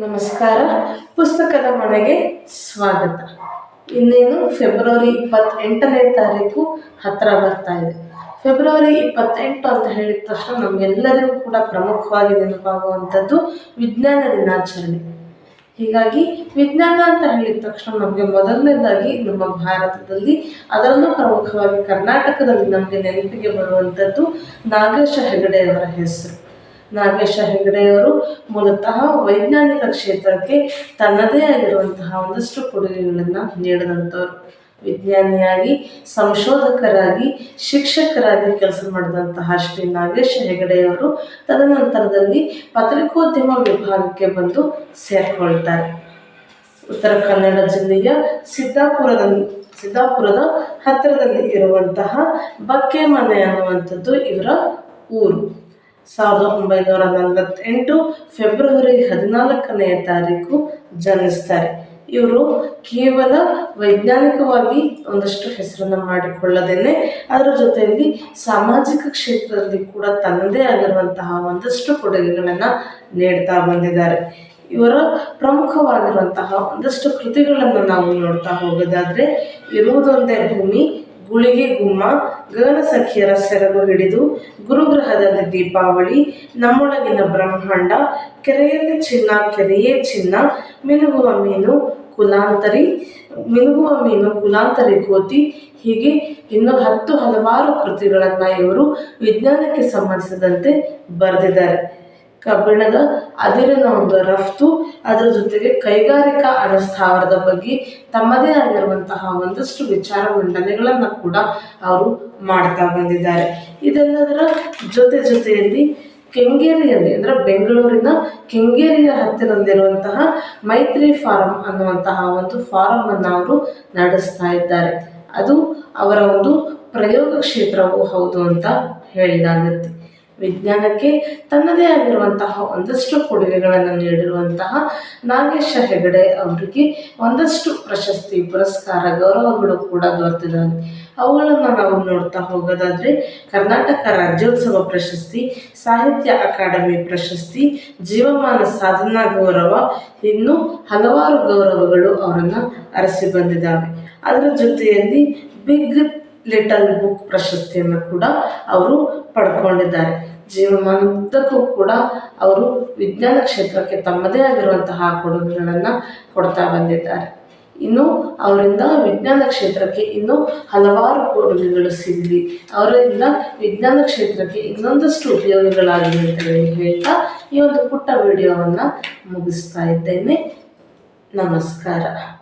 ನಮಸ್ಕಾರ. ಪುಸ್ತಕದ ಮನೆಗೆ ಸ್ವಾಗತ. ಇನ್ನೇನು ಫೆಬ್ರವರಿ ಇಪ್ಪತ್ತೆಂಟನೇ ತಾರೀಕು ಹತ್ತಿರ ಬರ್ತಾ ಇದೆ. ಫೆಬ್ರವರಿ ಇಪ್ಪತ್ತೆಂಟು ಅಂತ ಹೇಳಿದ ತಕ್ಷಣ ನಮಗೆಲ್ಲರಿಗೂ ಕೂಡ ಪ್ರಮುಖವಾಗಿ ನೆನಪಾಗುವಂಥದ್ದು ವಿಜ್ಞಾನ ದಿನಾಚರಣೆ. ಹೀಗಾಗಿ ವಿಜ್ಞಾನ ಅಂತ ಹೇಳಿದ ತಕ್ಷಣ ನಮಗೆ ಮೊದಲನೇದಾಗಿ ನಮ್ಮ ಭಾರತದಲ್ಲಿ, ಅದರಲ್ಲೂ ಪ್ರಮುಖವಾಗಿ ಕರ್ನಾಟಕದಲ್ಲಿ ನಮಗೆ ನೆನಪಿಗೆ ಬರುವಂಥದ್ದು ನಾಗೇಶ ಹೆಗಡೆಯವರ ಹೆಸರು. ನಾಗೇಶ ಹೆಗಡೆಯವರು ಮೂಲತಃ ವೈಜ್ಞಾನಿಕ ಕ್ಷೇತ್ರಕ್ಕೆ ತನ್ನದೇ ಆಗಿರುವಂತಹ ಒಂದಷ್ಟು ಕೊಡುಗೆಗಳನ್ನು ನೀಡಿದಂಥವ್ರು. ವಿಜ್ಞಾನಿಯಾಗಿ, ಸಂಶೋಧಕರಾಗಿ, ಶಿಕ್ಷಕರಾಗಿ ಕೆಲಸ ಮಾಡಿದಂತಹ ಶ್ರೀ ನಾಗೇಶ ಹೆಗಡೆಯವರು ತದನಂತರದಲ್ಲಿ ಪತ್ರಿಕೋದ್ಯಮ ವಿಭಾಗಕ್ಕೆ ಬಂದು ಸೇರಿಕೊಳ್ತಾರೆ. ಉತ್ತರ ಕನ್ನಡ ಜಿಲ್ಲೆಯ ಸಿದ್ದಾಪುರದ ಸಿದ್ದಾಪುರದ ಹತ್ತಿರದಲ್ಲಿ ಇರುವಂತಹ ಬಕ್ಕೆ ಮನೆ ಅನ್ನುವಂಥದ್ದು ಇವರ ಊರು. ಸಾವಿರದ ಒಂಬೈನೂರ ನಲವತ್ತೆಂಟು ಫೆಬ್ರವರಿ ಹದಿನಾಲ್ಕನೆಯ ತಾರೀಕು ಜನಿಸ್ತಾರೆ. ಇವರು ಕೇವಲ ವೈಜ್ಞಾನಿಕವಾಗಿ ಒಂದಷ್ಟು ಹೆಸರನ್ನು ಮಾಡಿಕೊಳ್ಳದೇನೆ, ಅದರ ಜೊತೆಯಲ್ಲಿ ಸಾಮಾಜಿಕ ಕ್ಷೇತ್ರದಲ್ಲಿ ಕೂಡ ತನ್ನದೇ ಆಗಿರುವಂತಹ ಒಂದಷ್ಟು ಕೊಡುಗೆಗಳನ್ನು ನೀಡ್ತಾ ಬಂದಿದ್ದಾರೆ. ಇವರ ಪ್ರಮುಖವಾಗಿರುವಂತಹ ಒಂದಷ್ಟು ಕೃತಿಗಳನ್ನು ನಾವು ನೋಡ್ತಾ ಹೋಗೋದಾದರೆ, ಇರುವುದೊಂದೇ ಭೂಮಿ ಗುಳಿಗೆ ಗುಮ್ಮ, ಗಗನ ಸಖಿಯರ ಸೆರಗು ಹಿಡಿದು ಗುರುಗ್ರಹದಲ್ಲಿ ದೀಪಾವಳಿ, ನಮ್ಮೊಳಗಿನ ಬ್ರಹ್ಮಾಂಡ, ಕೆರೆಯಲ್ಲಿ ಚಿನ್ನ, ಕೆರೆಯೇ ಚಿನ್ನ, ಮಿನುಗುವ ಮೀನು ಕುಲಾಂತರಿ, ಮಿನುಗುವ ಮೀನು ಕುಲಾಂತರಿ ಕೋತಿ, ಹೀಗೆ ಇನ್ನು ಹತ್ತು ಹಲವಾರು ಕೃತಿಗಳನ್ನು ಇವರು ವಿಜ್ಞಾನಕ್ಕೆ ಸಂಬಂಧಿಸಿದಂತೆ ಬರೆದಿದ್ದಾರೆ. ಕಬ್ಬಿಣದ ಅದಿರಿನ ಒಂದು ರಫ್ತು, ಅದರ ಜೊತೆಗೆ ಕೈಗಾರಿಕಾ ಅನುಸ್ಥಾವರದ ಬಗ್ಗೆ ತಮ್ಮದೇ ಆಗಿರುವಂತಹ ಒಂದಷ್ಟು ವಿಚಾರ ಮಂಡನೆಗಳನ್ನು ಕೂಡ ಅವರು ಮಾಡ್ತಾ ಬಂದಿದ್ದಾರೆ. ಇದೆಲ್ಲದರ ಜೊತೆ ಜೊತೆಯಲ್ಲಿ ಕೆಂಗೇರಿಯಲ್ಲಿ ಅಂದರೆ ಬೆಂಗಳೂರಿನ ಕೆಂಗೇರಿಯ ಹತ್ತಿರದಲ್ಲಿರುವಂತಹ ಮೈತ್ರಿ ಫಾರಂ ಅನ್ನುವಂತಹ ಒಂದು ಫಾರಂ ಅನ್ನು ಅವರು ನಡೆಸ್ತಾ ಇದ್ದಾರೆ. ಅದು ಅವರ ಒಂದು ಪ್ರಯೋಗ ಕ್ಷೇತ್ರವೂ ಹೌದು ಅಂತ ಹೇಳಿದಾಗುತ್ತೆ ವಿಜ್ಞಾನಕ್ಕೆ ತನ್ನದೇ ಆಗಿರುವಂತಹ ಒಂದಷ್ಟು ಕೊಡುಗೆಗಳನ್ನು ನೀಡಿರುವಂತಹ ನಾಗೇಶ ಹೆಗಡೆ ಅವರಿಗೆ ಒಂದಷ್ಟು ಪ್ರಶಸ್ತಿ, ಪುರಸ್ಕಾರ, ಗೌರವಗಳು ಕೂಡ ದೊರೆತಿದ್ದಾವೆ ಅವುಗಳನ್ನು ನಾವು ನೋಡ್ತಾ ಹೋಗೋದಾದರೆ ಕರ್ನಾಟಕ ರಾಜ್ಯೋತ್ಸವ ಪ್ರಶಸ್ತಿ, ಸಾಹಿತ್ಯ ಅಕಾಡೆಮಿ ಪ್ರಶಸ್ತಿ, ಜೀವಮಾನ ಸಾಧನಾ ಗೌರವ, ಇನ್ನು ಹಲವಾರು ಗೌರವಗಳು ಅವರನ್ನು ಅರಸಿ ಬಂದಿದ್ದಾವೆ. ಅದರ ಜೊತೆಯಲ್ಲಿ ಬಿಗ್ ಲಿಟಲ್ ಬುಕ್ ಪ್ರಶಸ್ತಿಯನ್ನು ಕೂಡ ಅವರು ಪಡ್ಕೊಂಡಿದ್ದಾರೆ. ಜೀವಮಾನದ್ದಕ್ಕೂ ಕೂಡ ಅವರು ವಿಜ್ಞಾನ ಕ್ಷೇತ್ರಕ್ಕೆ ತಮ್ಮದೇ ಆಗಿರುವಂತಹ ಕೊಡುಗೆಗಳನ್ನು ಕೊಡ್ತಾ ಬಂದಿದ್ದಾರೆ. ಇನ್ನು ಅವರಿಂದ ವಿಜ್ಞಾನ ಕ್ಷೇತ್ರಕ್ಕೆ ಇನ್ನೂ ಹಲವಾರು ಕೊಡುಗೆಗಳು ಸಿಗಲಿ. ಅವರಿಂದ ವಿಜ್ಞಾನ ಕ್ಷೇತ್ರಕ್ಕೆ ಇನ್ನೊಂದಷ್ಟು ಉಪಯೋಗಗಳಾಗಲಿ ಅಂತ ಹೇಳಿ ಹೇಳ್ತಾ ಈ ಒಂದು ಪುಟ್ಟ ವಿಡಿಯೋವನ್ನು ಮುಗಿಸ್ತಾ ಇದ್ದೇನೆ. ನಮಸ್ಕಾರ.